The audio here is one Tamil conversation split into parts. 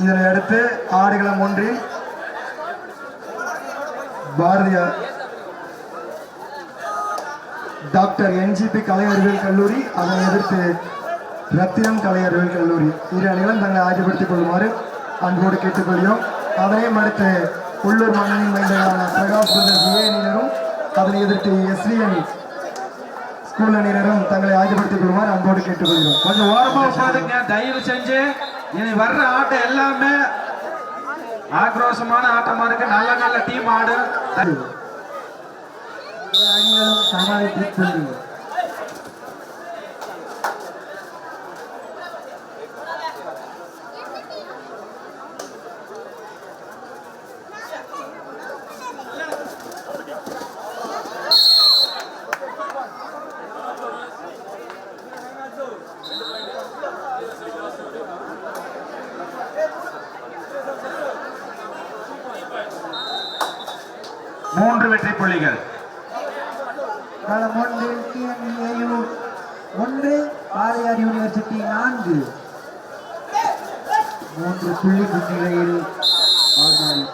இதனை அடுத்து ஆடுகளம் ஒன்றில் பாரதியார் டாக்டர் என்ஜிபி கலை அறிவியல் கல்லூரி அதனை எதிர்த்து ரத்தினம் கலை அறிவியல் கல்லூரி. இரு அணிகளும் தங்களை ஆஜர்படுத்திக் கொள்ளுமாறு அன்போடு கேட்டுக்கொள்கிறோம். அதனையும் அடுத்து உள்ளூர் மன்னனின் மைந்தரான பிரகாஷ் பிரதர்ஸ் ஏ அணியினரும் அதனை எதிர்த்து எஸ்விஎன் ஸ்கூல் அணியினரும் தங்களை ஆஜர்படுத்திக் கொள்வார். அன்போடு கேட்டுக்கொள்கிறோம். கொஞ்சம் ஓரமா உட்காந்துங்க தயவு செஞ்சு இனி வர்ற ஆட்டம் எல்லாமே ஆக்ரோஷமான ஆட்டமா இருக்கு. நல்ல நல்ல டீம் ஆடு. இரு அணிகளும் சமாளித்துக் கொள்கிறோம் மூன்று வெற்றி புள்ளிகள் களம் ஒன்றில் டிஎன்ஏயு ஒன்று பாரதியார் யூனிவர்சிட்டி நான்கு மூன்று புள்ளி முன்னிலையில் ஆடினார்.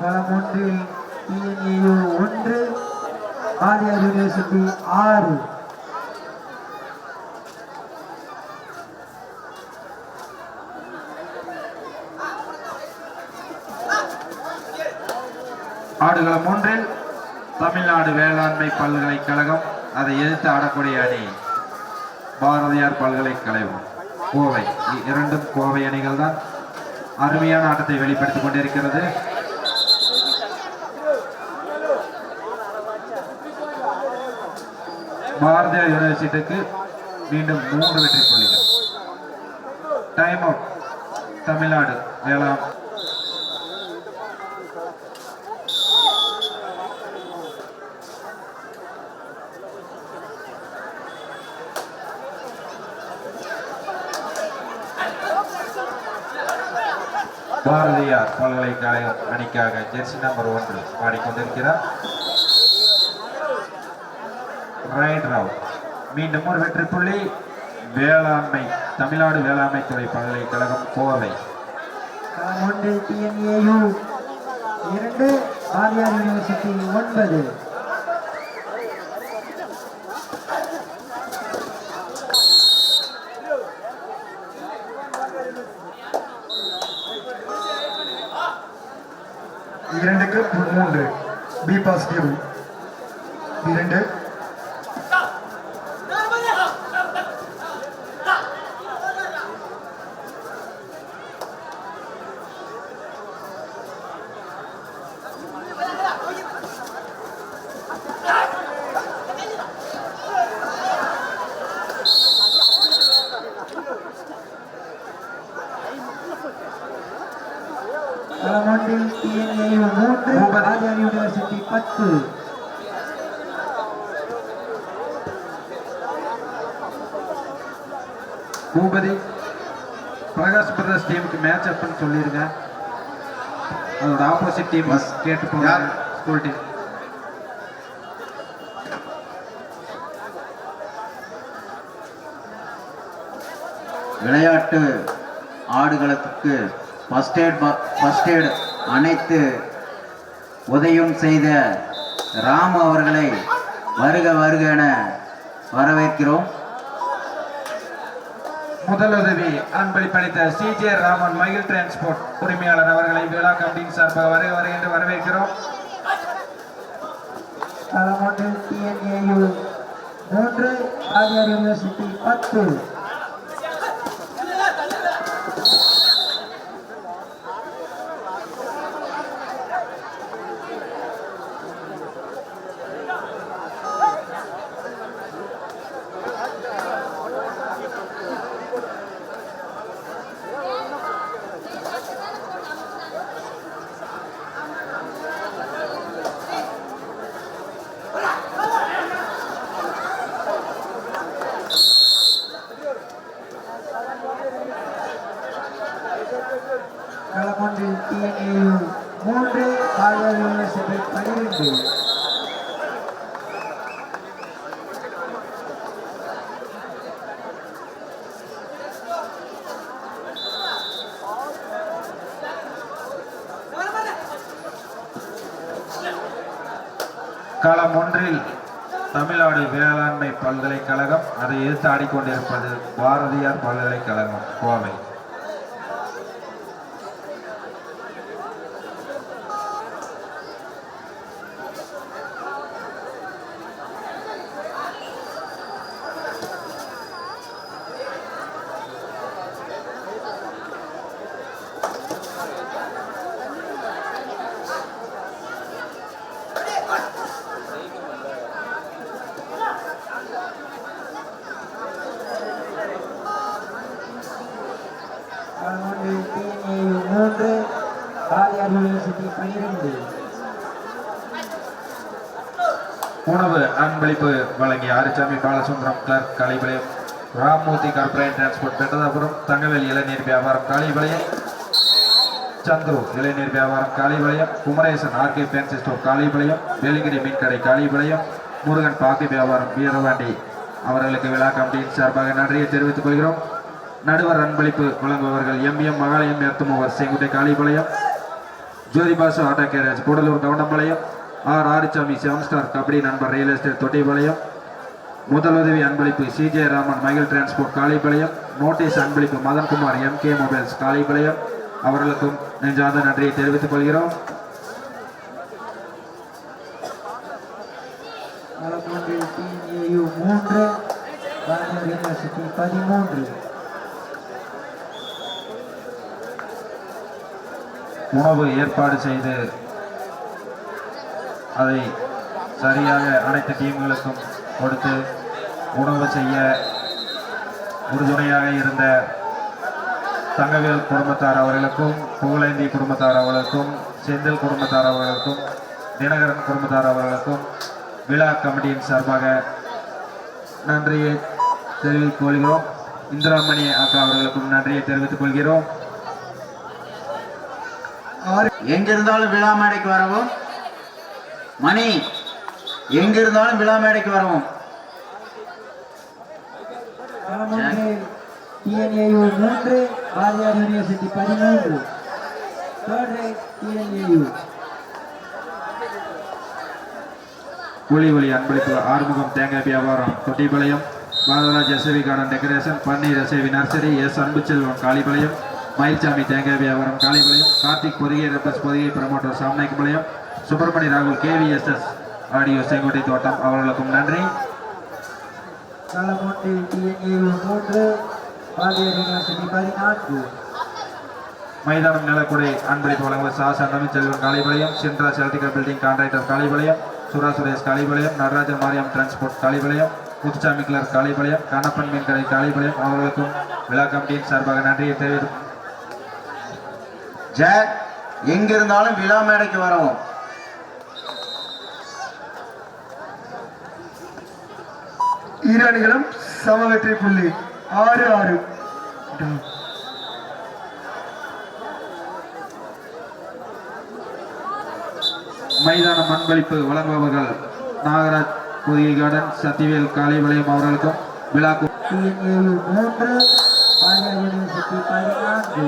களம் ஒன்றில் டிஎன்ஏயு ஒன்று. பாரதியார் யூனிவர்சிட்டி ஆறு. ஆடுகளம் ஒன்றில் தமிழ்நாடு வேளாண்மை பல்கலைக்கழகம் அதை எதிர்த்து ஆடக்கூடிய அணி பாரதியார் பல்கலைக்கழகம். கோவை. இரண்டும் கோவை அணிகள் தான் அருமையான ஆட்டத்தை வெளிப்படுத்திக் கொண்டிருக்கிறது. பாரதியார் யூனிவர்சிட்டிக்கு மீண்டும் மூன்று வெற்றி புள்ளிகள். டைம் அவுட் தமிழ்நாடு வேளாண். பாரதியார் பல்கலைக்கழக அணிக்காக ஜெர்சி நம்பர் ஒன்று பாடிக்கொண்டிருக்கிறார் ரைட் ரவுட் மீண்டும் ஒரு வெற்றி புள்ளி. வேளாண்மை தமிழ்நாடு வேளாண்மை துறை பல்கலைக்கழகம் கோவை. ஒன்று டிஎன்ஏயு இரண்டு பாரதியார் யூனிவர்சிட்டி ஒன்பது. பூபதி பிரகாஷ் பிரதர்ஸ் டீமுக்கு மேட்ச் அப்னு சொல்லிருங்க. அதோட ஆப்போசிட் டீம் கேட்டு போங்க. ஸ்கூல் டீம் விளையாட்டு ஆடுகளத்துக்கு ஃபஸ்ட் எய்ட் ஃபஸ்ட் எய்ட் அனைத்து உதவியும் செய்த ராம் அவர்களை வருக வருக என வரவேற்கிறோம். முதலுதவி அன்பளிப்பளித்த சிஜே ராமன் மயில் டிரான்ஸ்போர்ட் உரிமையாளர் அவர்களை விழா கமிட்டியின் சார்பாக வருக வரை என்று வரவேற்கிறோம். மூன்று பாரதியார் யூனிவர்சிட்டி பத்து. ஒன்றில் தமிழ்நாடு வேளாண்மை பல்கலைக்கழகம் அதை எதிர்த்து ஆடிக்கொண்டிருப்பது பாரதியார் பல்கலைக்கழகம் கோவை. களம் உணவு அன்பளிப்பு வழங்கிய Arichami Balasundaram clerk Kalipalayam Ramamurthy corporate transport Pettathapuram Thangavel இளநீர் வியாபாரம் காளிபாளையம் சந்துரு இளநீர் வியாபாரம் Kalipalayam Kumaresan RK fancy store Kalipalayam Velingiri மீன்கடை Kalipalayam Murugan பாக்கு வியாபாரம் வீரவாண்டி அவர்களுக்கு விழா கமிட்டியின் சார்பாக நன்றியை தெரிவித்துக் கொள்கிறோம். நடுவர் அன்பளிப்பு வழங்குபவர்கள் M. M. Mahalayam earthmover Senguttai Kalipalayam Jothibasu auto garage Gudalur Goundampalayam. R. Arichami Sam star star kabaddi நண்பர் ரியல் எஸ்டேட் தொட்டிபாளையம் முதலுதவி அன்பளிப்பு சிஜே ராமன் மகிழ் டிரான்ஸ்போர்ட் காளிபாளையம். நோட்டீஸ் அன்பளிப்பு Madhankumar M. K. Mobiles Kalipalayam. அவர்களுக்கும் நெஞ்சார்ந்த நன்றியை தெரிவித்துக் கொள்கிறோம். மூன்று பதிமூன்று. உணவு ஏற்பாடு செய்து அதை சரியாக அனைத்து டீம்களுக்கும் கொடுத்து உணவு செய்ய உறுதுணையாக இருந்த தங்கவேல் குடும்பத்தார் அவர்களுக்கும் புகழேந்தி குடும்பத்தார் அவர்களுக்கும் செந்தில் குடும்பத்தார் அவர்களுக்கும் தினகரன் குடும்பத்தார் அவர்களுக்கும் விழா கமிட்டியின் சார்பாக நன்றியை தெரிவித்துக் கொள்கிறோம். இந்திராமணி அக்கா அவர்களுக்கும் நன்றியை தெரிவித்துக் கொள்கிறோம். எங்கிருந்தாலும் விழா மேடைக்கு வரவும். மணி எங்கிருந்தாலும் விழா மேடைக்கு வரவும். டிஎன்ஏயு மூன்று பாரதியார் யூனிவர்சிட்டி பதிமூன்று தேர்ட் ரைட் டிஎன்ஏயு ஒளி ஒளி அன்பளிப்பு ஆறுமுகம் தேங்காய் வியாபாரம் Thottipalayam Bharathraj SV garden decoration Panneer SV nursery S Anbuselvam Kalipalayam. Mayilsamy தேங்காய் வியாபாரம் காளிபாளையம் கார்த்திக் பொதிகை ரெப்பஸ் பொதிகை பிரமோட்டர் சாமநாயக்கபாளையம் சுப்பிரமணி ராகுல் கேவிஎஸ்எஸ் ஆடியோ செங்கோட்டை தோட்டம் அவர்களுக்கும் நன்றி. மூன்று பதினான்கு. மைதானம் நிலக்குடை அன்பளிப்பு வழங்குவர் சா சன்னமி செல்வன் காளிபாளையம் சின்ரா செல்டிகல் பில்டிங் கான்ட்ராக்டர் காளிபாளையம் சுரா சுரேஷ் காளிபாளையம் நடராஜன் மாரியம் டிரான்ஸ்போர்ட் காளிபாளையம் முத்துசாமி கிளர் காளிபாளையம் கண்ணப்பன் மீன்கடை காளிபாளையம் அவர்களுக்கும் விழா கமிட்டியின் சார்பாக நன்றியை தெரிவித்து ஜாக் எங்கிருந்தாலும் விழா மேடைக்கு வரவும். இரு அணிகளும் சம வெற்றி புள்ளி. ஆறு ஆறு. மைதான மண்பளிப்பு வழங்குபவர்கள் நாகராஜ் புதிய கார்டன் சத்திவேல் காளிபாளையம் அவர்களுக்கும் விழா மூன்று பாரதியார் யூனிவர்சிட்டி பதினான்கு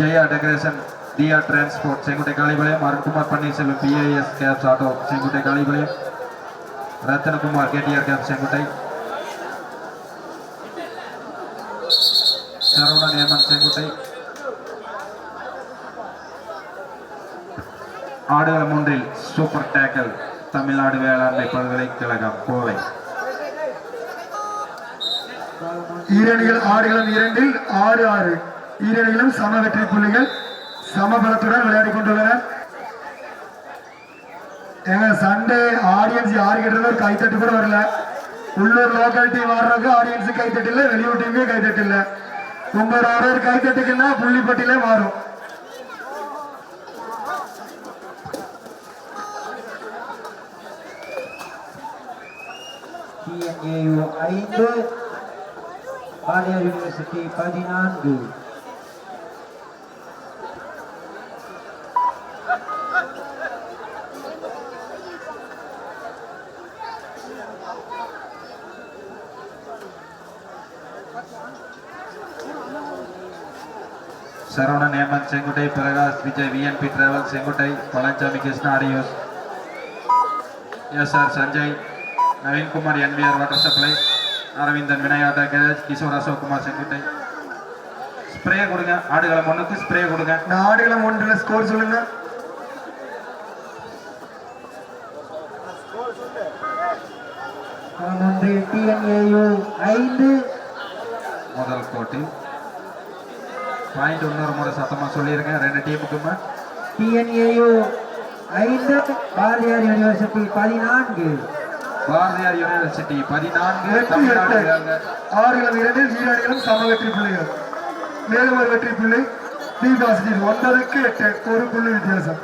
Jaya decoration டிஆ transport Senguttai Kalipalayam Arunkumar Panneerselvam BIS cabs auto Senguttai Kalipalayam Rathinakumar KTR cab Senguttai Saravanan Yemen Senguttai ஆடுகளம் ஒன்றில் சூப்பர் டேக்கல் தமிழ்நாடு வேளாண்மை பல்கலைக்கழகம் கோவை. களம் ஒன்றில் இரு அணிகள் ஆடுகளம் இரண்டில் ஆறு ஆறு. இரு சம வெற்றி புள்ளிகள் சமபலத்துடன் விளையாடி கொண்டுள்ளனர். ஏங்க சண்டே ஆடியன்ஸ் யாரு கிட்ட கைத்தட்டு கூட வரல. உள்ளூர் லோக்கல் டீம் ஆடுறதுக்கு ஆடியன்ஸ் கைத்தட்டு இல்லை வெளியூர் டீமுக்கு கைத்தட்டு இல்லை உங்களோட ஒரு கைத்தட்டுக்குன்னா புள்ளிப்பட்டியிலே மாறும். ஐந்து பாரதியார் யூனிவர்சிட்டி பதினான்கு. Saravanan Hemanth Senguttai Prakash Vijay VNP travel Senguttai Palanisamy Krishna அரியூஸ் S R Sanjay. Naveenkumar NPR water supply Aravindan வினயாட்டா garage Kishore Ashok Kumar Senguttai. Spray கொடுங்க. ஆடுகளம் ஒண்ணுக்கு ஸ்ப்ரே கொடுங்க. நாடுகளம் ஒன்றில் ஸ்கோர் சொல்லுங்க. ஒன்றில் டிஎன்ஏயு ஐந்து. முதல் போட்டி. பாயிண்ட் இன்னொரு முறை சத்தமா சொல்லிருங்க. ரெண்டு டீமுக்குமே டிஎன்ஏயு ஐந்து பாரதியார் யூனிவர்சிட்டி பதினான்கு. பாரதியார் யூனிவர்சிட்டி பதினான்கு. ஆறுகளம் இரண்டில் இரு அணிகளும் சம வெற்றி புள்ளிகள். மேலும் ஒரு வெற்றி புள்ளி பி பாசிட்டிவ் ஒன்பதுக்கு எட்டு ஒரு புள்ளி வித்தியாசம்.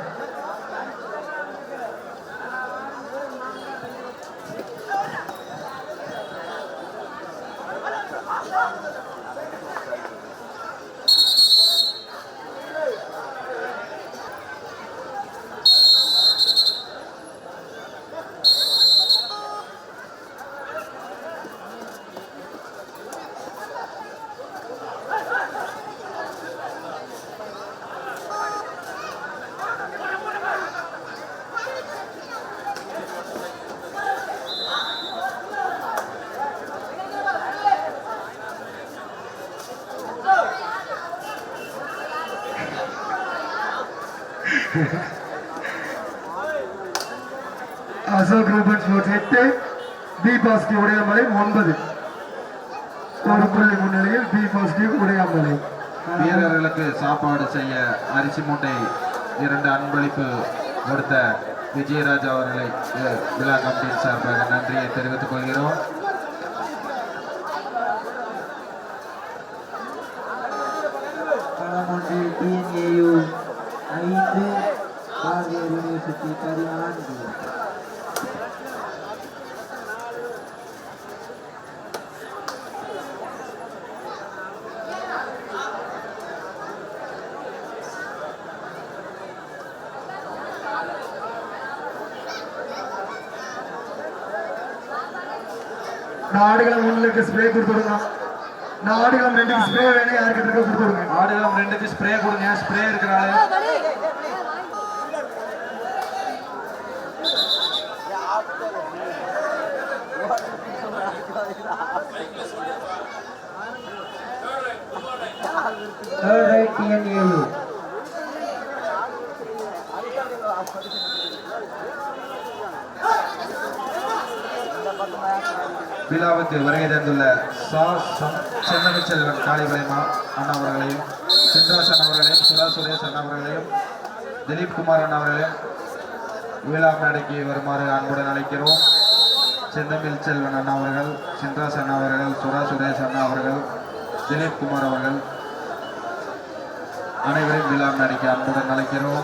அசோக் ரூபன் ஸ்போர்ட்ஸ் எட்டு பி பாசிட்டிவ் உடையாமலை ஒன்பது. ஒரு புள்ளி முன்னிலையில் பி பாசிட்டிவ் உடையாமலை வீரர்களுக்கு சாப்பாடு செய்ய அரிசி மூட்டை இரண்டு அன்பளிப்பு கொடுத்த விஜயராஜ் அவர்களை விழா கமிட்டியின் சார்பாக நன்றியை தெரிவித்துக் கொள்கிறோம் களம் ஒன்றில் டிஎன்ஏயு ஐந்து பாரதியார் யூனிவர்சிட்டி பதினான்கு நாடுகளம் ஒன்றுக்கு ஸ்ப்ரே கொடுத்துடுங்க நாடுகளம் ரெண்டுக்கு ஸ்ப்ரே வேணும் யாருக்கிட்ட இருக்க கொடுத்துடுங்க ஆடுகளம் ரெண்டுக்கு ஸ்ப்ரே கொடுங்க. ஸ்ப்ரே இருக்கிறாரு. தேர்ட் ரைட் டிஎன்ஏயு விழாவுக்கு வருகை தந்துள்ள சா சம் சென்னமிச்செல்வன் காளிவளைமா அண்ணா அவர்களையும் சின்ராசன் அவர்களையும் சுரா சுரேஷ் அண்ணா அவர்களையும் திலீப் குமார் அண்ணா அவர்களையும் விழா மேடைக்கு வருமாறு அன்புடன் அழைக்கிறோம். செந்தமிழ் செல்வன் அண்ணா அவர்கள் சின்ராஸ் அண்ணா அவர்கள் சுரா சுரேஷ் அண்ணா அவர்கள் திலீப் குமார் அவர்கள் அனைவரும் விழா மேடைக்கு அன்புடன் அழைக்கிறோம்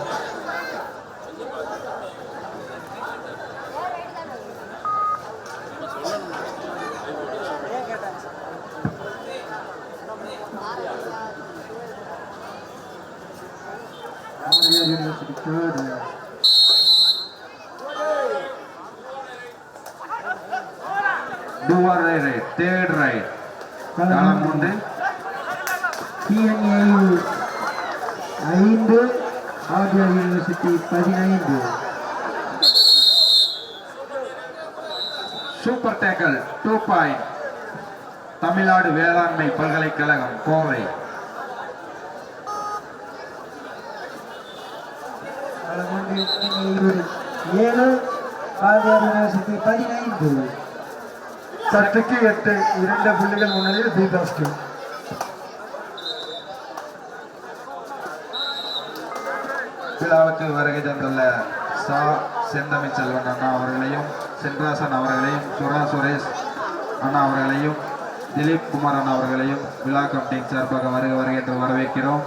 Bharathiar university third do or raid third raid களம் ஒன்று டிஎன்ஏயு ஐந்து பாரதியார் யூனிவர்சிட்டி பதினைந்து super tackle two point. Tamil Nadu வேளாண்மை பல்கலைக்கழகம் கோவை. ஏழு பாரதியார் யூனிவர்சிட்டி பதினைந்து சற்றுக்கு எட்டு இரண்டு புள்ளிகள் முன்னிலையில் பி விழாவுக்கு வருகை தந்துள்ள சா. செந்தமிழ் அண்ணா அவர்களையும் சென்ராசன் அவர்களையும் சுரா சுரேஷ் அண்ணா அவர்களையும் திலீப் குமார் அண்ணா அவர்களையும் விழா கமிட்டியின் சார்பாக வருக வருகின்ற வரவேற்கிறோம் வரவேற்கிறோம்.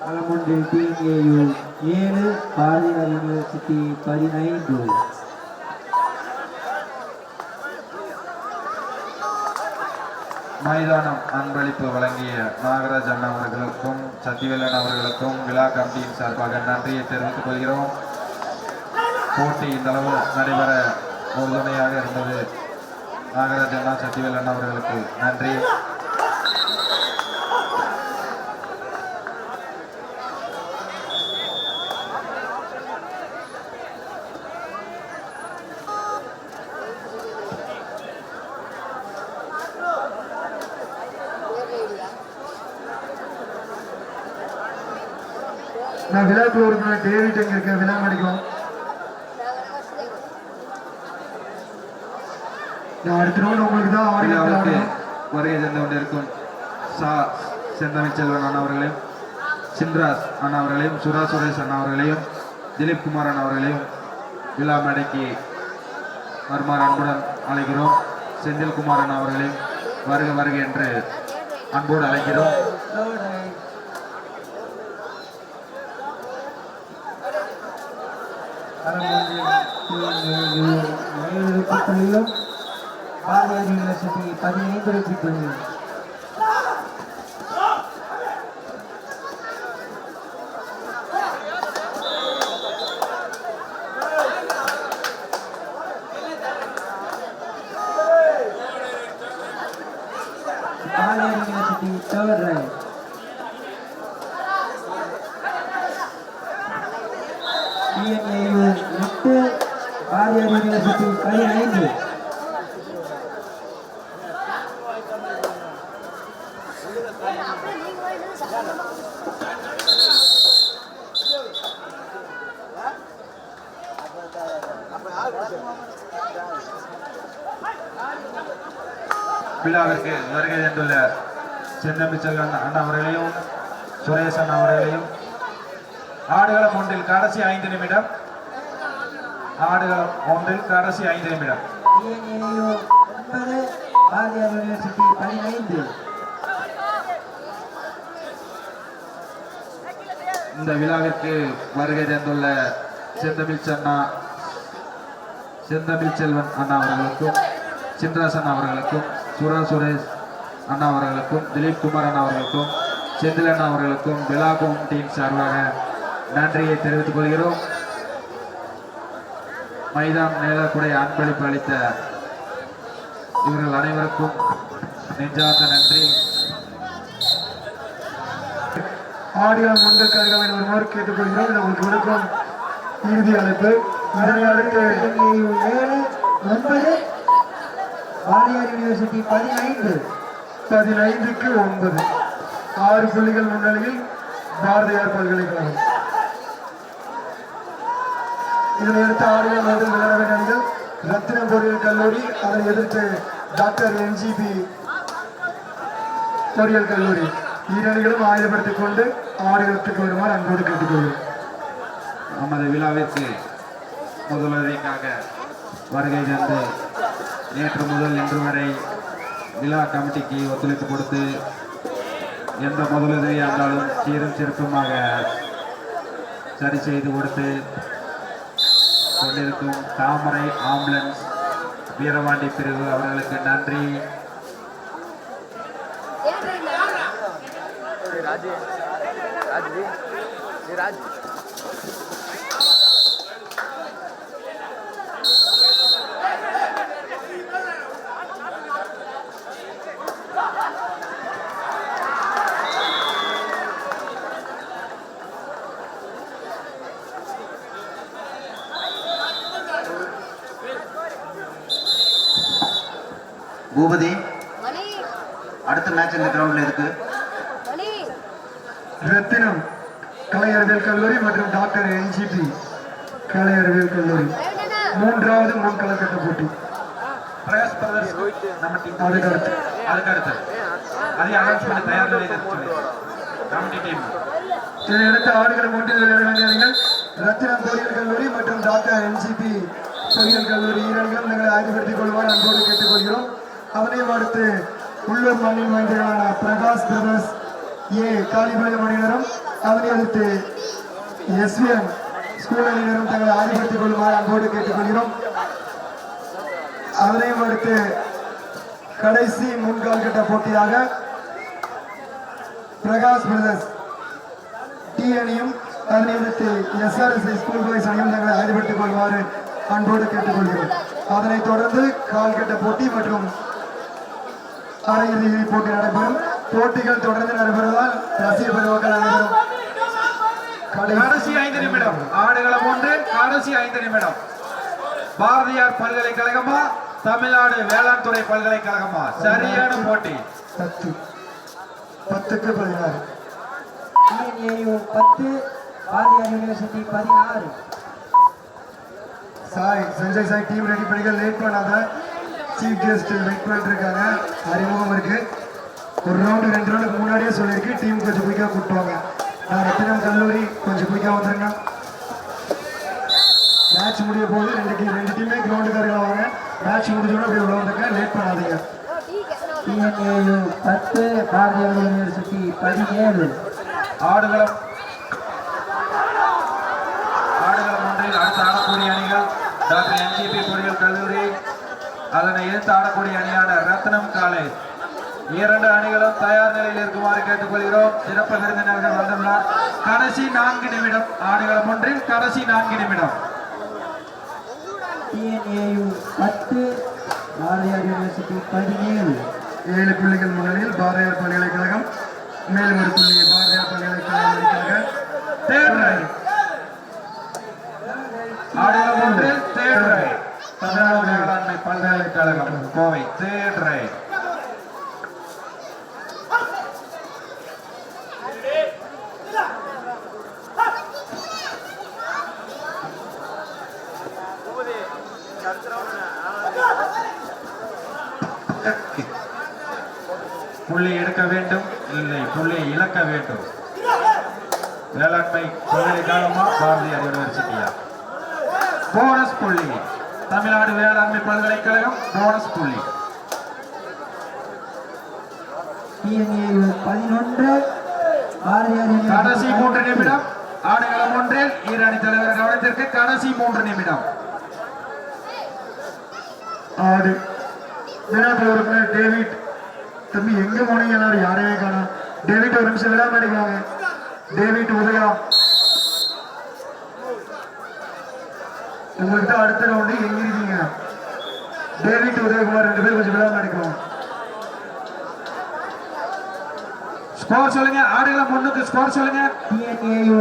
களமொன்றில் டிஎன்ஏயு ஏழு பாரதியார் யூனிவர்சிட்டி பதினைந்து. மைதானம் அன்பளிப்பு வழங்கிய நாகராஜ் அண்ணா அவர்களுக்கும் சத்திவேலன் அவர்களுக்கும் விழா கமிட்டியின் சார்பாக நன்றியை தெரிவித்துக் கொள்கிறோம். போட்டி இந்த அளவு நடைபெற உறுதுணையாக இருந்தது. நாகராஜ் அண்ணா சத்திவேலன் அவர்களுக்கு நன்றி. நான் விழாக்குள்ள ஒரு டேவிட் எங்க இருக்க விழா மடிக்கும் நான் அடுத்த ரவுண்ட் உங்களுக்கு தான் ஆடியோ வருகை தந்து கொண்டிருக்கும் சா செந்தமிழ் செல்வன் அண்ணா அவர்களையும் சின்ராஸ் அண்ணா அவர்களையும் சுரா சுரேஷ் அண்ணா அவர்களையும் திலீப் குமார் அண்ணா அவர்களையும் விழா மேடைக்கு வருமாறு அன்புடன் அழைக்கிறோம். செந்தில் குமார் அண்ணா அவர்களையும் வருக வருக என்று அன்போடு அழைக்கிறோம். Third right. ஏழு புள்ளியும் பாரதியார் யூனிவர்சிட்டி பதினைந்து வெற்றி புள்ளியும் Bharathiar university third raid TNAU எட்டு பாரதியார் யூனிவர்சிட்டி பதினைந்து விழாவிற்கு வருகை தந்துள்ள அமைச்சர்கள் அண்ணா அவர்களையும் சுரேஷ் அண்ணா அவர்களையும். ஆடுகளம் ஒன்றில் கடைசி ஐந்து நிமிடம். ஆடுகளம் ஒன்றில் கடைசி ஐந்து நிமிடம். பதினைந்து இந்த விழாவிற்கு வருகை தந்துள்ள செந்தமிழ் சன்னா செந்தமிழ் செல்வன் அண்ணா அவர்களுக்கும் சின்ராசன் அவர்களுக்கும் சுரா சுரேஷ் அண்ணா அவர்களுக்கும் திலீப் குமார் அண்ணா அவர்களுக்கும் செந்தில் அண்ணா அவர்களுக்கும் விழா டீம் சார்பாக நன்றியை தெரிவித்துக் கொள்கிறோம். மைதாம் நேரக்கூடிய அன்பளிப்பு அளித்த இவர்கள் அனைவருக்கும் நெஞ்சார்ந்த நன்றி. ஆடியம் ஒன்றுக்காக வருமாறு கேட்டுக்கொள்கிறோம். இது உங்களுக்கு விடுக்கும் இறுதி அழைப்பு. அதனை அடுத்து ஏழு ஒன்பது. பாரதியார் யூனிவர்சிட்டி பதினைந்து. பதினைந்துக்கு ஒன்பது. ஆறு புள்ளிகள் முன்னிலையில் பாரதியார் பல்கலைக்கழகம். இதனை அடுத்து ஆடுகள் ஒன்றில் விளையாட ரத்தின பொறியியல் கல்லூரி அதனை எதிர்த்து டாக்டர் என்ஜிபி பொறியியல் கல்லூரி. இரு ஆயுதப்படுத்திக் கொண்டு ஆடுகளுக்கு வருமாறு அன்போடு கேட்டுக்கொள்கிறோம் நமது விழாவிற்கு முதலுதவிக்காக வருகை தந்து நேற்று முதல் இன்று வரை விழா கமிட்டிக்கு ஒத்துழைப்பு கொடுத்து எந்த முதலுதவியாக இருந்தாலும் சீரும் சிறப்புமாக சரி செய்து கொடுத்து கொண்டிருக்கும் தாமரை ஆம்புலன்ஸ் வீரவாண்டி பிரிவு அவர்களுக்கு நன்றி. பூபதி மணி. அடுத்த மேட்ச் இந்த கிரவுண்ட்ல இருக்கு. மணி. ரத்தினம் கலை அறிவியல் கல்லூரி மற்றும் டாக்டர் என்ஜிபி கலை அறிவியல் கல்லூரி. மூன்றாவது முன்கலக்கட்ட போட்டி. பிரகாஷ் பிரதர்ஸ் நம்ம டீம் அதுக்கு அடுத்து அதுக்கு அடுத்து அதை அனௌன்ஸ் பண்ணி தயார் நிலையில் சொல்லி. கமிட்டி டீம் இதையடுத்து ஆடுகளம் ஒன்றில் விளையாட வேண்டிய அணிகள் ரத்தினம் பொறியியல் கல்லூரி மற்றும் டாக்டர் என்ஜிபி பொறியியல் கல்லூரி ஈரணிகளும் நாங்கள் ஆய்வுபடுத்திக் கொள்வார். அன்போடு கேட்டுக்கொள்கிறோம். அவனையும் அடுத்து உள்ளூர் மண்ணில் மனிதர்களான பிரகாஷ் பிரதர்ஸ் ஏ. காளிபாளையம் மணியரும் அதனை அடுத்து எஸ்விஎம் ஸ்கூல் அணியினரும் தங்களை ஆய்வுபடுத்திக் கொள்ளுமாறு அன்போடு கேட்டுக்கொள்கிறோம். அதனையும் அடுத்து கடைசி முன்கால் கட்ட போட்டியாக பிரகாஷ் பிரதர்ஸ் டி. அணியும் அதனை அடுத்து எஸ்ஆர்எஸ் ஸ்கூல் பாய்ஸ் அணியும் தங்களை ஆயுதப்படுத்திக் கொள்வாறு அன்போடு கேட்டுக்கொள்கிறோம். அதனைத் தொடர்ந்து கால்கட்ட போட்டி மற்றும் அரையிறுதி போட்டி நடைபெறும். போட்டிகள் தொடர்ந்து நடைபெறுவதால் ரசிகர் பெருமக்கள் அனைவரும் கடைசி ஐந்து நிமிடம். ஆடுகளம் ஒன்று கடைசி ஐந்து நிமிடம். பாரதியார் பல்கலைக்கழகமா? தமிழ்நாடு வேளாண் துறை பல்கலைக்கழகமா? சரியான போட்டி. பத்து. பத்துக்கு பதினாறு. பத்து பாரதியார் யூனிவர்சிட்டி பதினாறு. சாய் சஞ்சய் சாய் டீம் ரெடி பண்ணிக்க லேட் பண்ணாத. சீஃப் கெஸ்ட் வெயிட் பண்ணிட்டு இருக்காங்க. அறிமுகம் இருக்கு. ஒரு ரவுண்டு ரெண்டு ரவுண்டுக்கு முன்னாடியே சொல்லியிருக்கு. டீம் கொஞ்சம் குயிக்காக கூட்டுவாங்க நான் ரத்தினம் கல்லூரி கொஞ்சம் குயிக்காக வந்துருங்க. மேட்ச் முடிய போது ரெண்டு ரெண்டு டீமே கிரவுண்டுக்காரங்க வாங்க மேட்ச் முடிஞ்சோட அப்படியே வந்துருங்க லேட் பண்ணாதீங்க டிஎன்ஏயு பத்து பாரதிய யூனிவர்சிட்டி பதினேழு ஆடுகளம். ஆடுகளம் ஒன்றில் அடுத்த ஆடக்கூடிய அணிகள் டாக்டர் என்ஜிபி பொறியியல் கல்லூரி அதனை எதிர்த்து ஆடக்கூடிய அணியான ரத்னம் காலேஜ் இரண்டு அணிகளும் தயார் நிலையில் இருக்குமாறு கேட்டுக்கொள்கிறோம். சிறப்பு விருந்தினர்கள் வந்துள்ளார் கடைசி நான்கு நிமிடம் ஆடுகளம் ஒன்றில் கடைசி நான்கு நிமிடம். டிஎன்ஏயு பத்து பாரதியார் யூனிவர்சிட்டி பதினேழு. ஏழு புள்ளிகள் முன்னணியில் பாரதியார் பல்கலைக்கழகம் மேலும் ஒரு புள்ளி பாரதியார் பல்கலைக்கழகம். ஆடுகளம் ஒன்றில் தேர்ட் ரைட் தமிழ்நாடு வேளாண்மை தலைவர் கோவை தேர்ரை புள்ளி எடுக்க வேண்டும் இல்லை புள்ளி இழக்க வேண்டும் வேளாண்மை பல்கலைக்கழகமா பாரதியார் யூனிவர்சிட்டியா போனஸ் புள்ளி தமிழ்நாடு வேளாண்மை பல்கலைக்கழகம் போனஸ் புள்ளி. கடைசி மூன்று நிமிடம். ஆடுகளம் ஒன்றில் இரு அணி தலைவர் கவனத்திற்கு கடைசி மூன்று நிமிடம். ஆடு. வினாக்கள் உறுப்பினர் டேவிட். தம்பி எங்க போனீங்க எல்லாரும்? யாரையுமே காணோம். டேவிட் ஒரு நிமிஷம் விடாம அடிக்கிறாங்க டேவிட் உதயா. உங்களுக்கு தான் அடுத்த ரவுண்டு எங்க இருக்கீங்க? டேவிட் உதயகுமார் ரெண்டு பேரும் கொஞ்சம் விடாம அடிக்கிறோம் ஸ்கோர் சொல்லுங்க. ஆடுகளம் ஒண்ணுக்கு ஸ்கோர் சொல்லுங்க. டிஎன்ஏயு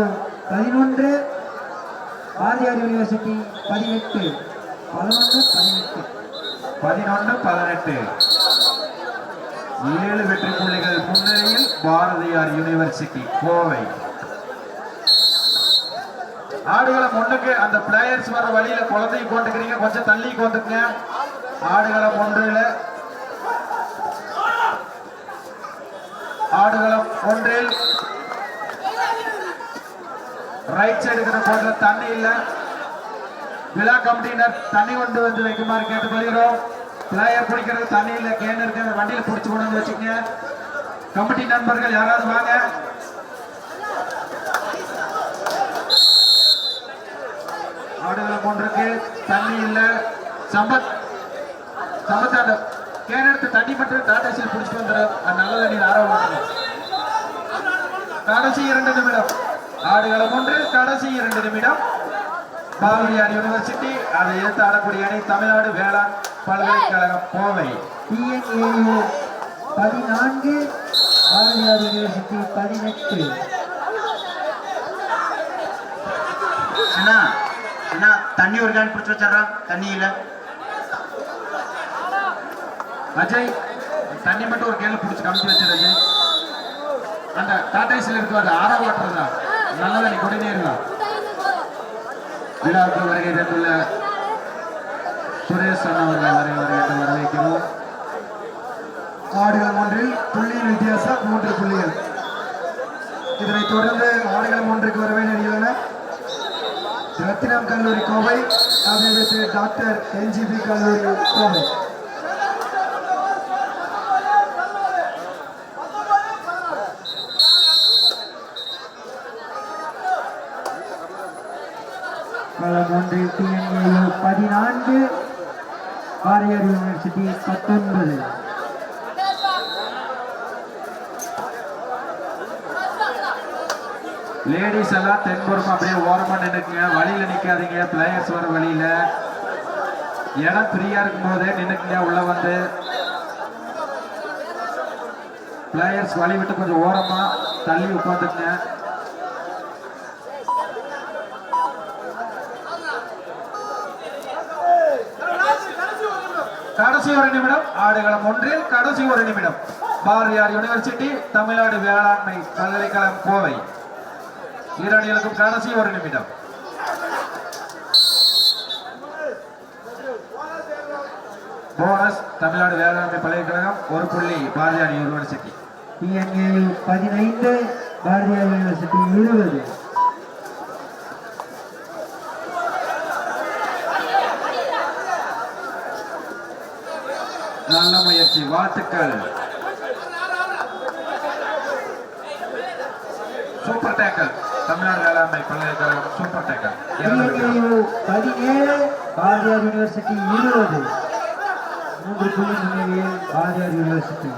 பதினொன்று பாரதியார் யூனிவர்சிட்டி பதினெட்டு. பதினொன்று பதினெட்டு. பதினொன்று பதினெட்டு. ஏழு வெற்றி புள்ளிகள் முன்னிலையில் பாரதியார் யூனிவர்சிட்டி கோவை. ஆடுகளம் ஒண்ணுக்கு அந்த பிளேயர்ஸ் வர வழியில குழந்தைய கொண்டுக்கிறீங்க. கொஞ்சம் தள்ளி கொண்டுக்குங்க. ஆடுகளம் ஒன்றுல ஆடுகளம் ஒன்றில் ரைட் சைடு இருக்கிற போன்ற தண்ணி இல்ல. விழா கமிட்டியினர் தண்ணி கொண்டு வந்து வைக்குமாறு கேட்டுக்கொள்கிறோம். பிளேயர் பிடிக்கிறது தண்ணி இல்லை கேன் இருக்கு. அந்த பிடிச்சி பிடிச்சு கொண்டு வந்து வச்சுக்கங்க. கமிட்டி நண்பர்கள் யாராவது வாங்க. ஆடுகளம் ஒன்றுக்கு தண்ணி இல்ல. சம்பத் சம்பத் அந்த கேன் எடுத்து தண்ணி மட்டும் டாட்டாசியில் பிடிச்சிட்டு வந்துடும் அது நல்ல தண்ணீர் ஆரோக்கியம் கடைசி இரண்டு நிமிடம். ஆடுகளம் ஒன்று கடைசி இரண்டு நிமிடம். பாரதியார் யூனிவர்சிட்டி அதை எடுத்து ஆடக்கூடிய அணி தமிழ்நாடு வேளாண் பல்கலைக்கழகம் கோவை. டிஎன்ஏயு பதினான்கு பாரதியார் யூனிவர்சிட்டி பதினெட்டு. அண்ணா அண்ணா தண்ணி ஒரு கேன் பிடிச்சி வச்சிடறான் தண்ணி இல்ல. அஜய் தண்ணி மட்டும் ஒரு கேன்ல பிடிச்சி கமிச்சு வச்சிரு அஜய். அந்த டாட்டாய்ஸில் இருக்கு அது ஆரா வாட்டர் தான். நல்லதா நீ குடிநீர் தான் விழாவுக்கு வருகை தந்துள்ள சுரேஷ் அண்ணவர்கள் வருகை வருகை வரவேற்கிறோம். ஆடுகள் ஒன்றில் புள்ளியின் வித்தியாசம் மூன்று புள்ளிகள். இதனைத் தொடர்ந்து ஆடுகள் ஒன்றுக்கு வரவே நினைவுள்ளன ரத்தினம் கல்லூரி கோவை அதை டாக்டர் என்ஜிபி கல்லூரி கோவை. களம் ஒன்றில் பதினான்கு பாரதியார் யூனிவர்சிட்டி பத்தொன்பது. லேடிஸ் எல்லாம் தென்புறம் அப்படியே ஓரமாக நின்றுக்குங்க வழியில் நிற்காதீங்க பிளேயர்ஸ் வர வழியில். இடம் ஃப்ரீயாக இருக்கும் போதே உள்ளே வந்து. பிளேயர்ஸ் வழி விட்டு கொஞ்சம் ஓரமாக தள்ளி உட்காந்துக்குங்க. கடைசி ஒரு நிமிடம். ஆடுகளம் ஒன்றில் கடைசி ஒரு நிமிடம். பாரதியார் யூனிவர்சிட்டி தமிழ்நாடு வேளாண்மை பல்கலைக்கழகம் கோவை. இரு அணிகளுக்கும் கடைசி ஒரு நிமிடம். போனஸ் தமிழ்நாடு வேளாண்மை பல்கலைக்கழகம் ஒரு புள்ளி பாரதியார் யூனிவர்சிட்டி டிஎன்ஏயு பதினைந்து பாரதியார் யூனிவர்சிட்டி இருபது. நல்ல முயற்சி வாழ்த்துக்கள். சூப்பர் டேக்கல் தமிழ்நாடு வேளாண்மை பல்கலைக்கழகம் சூப்பர் டிஎன்ஏயு பதினேழு பாரதியார் யூனிவர்சிட்டி இருபது. மூன்று புள்ளி முன்னணியில் பாரதியார் யூனிவர்சிட்டி.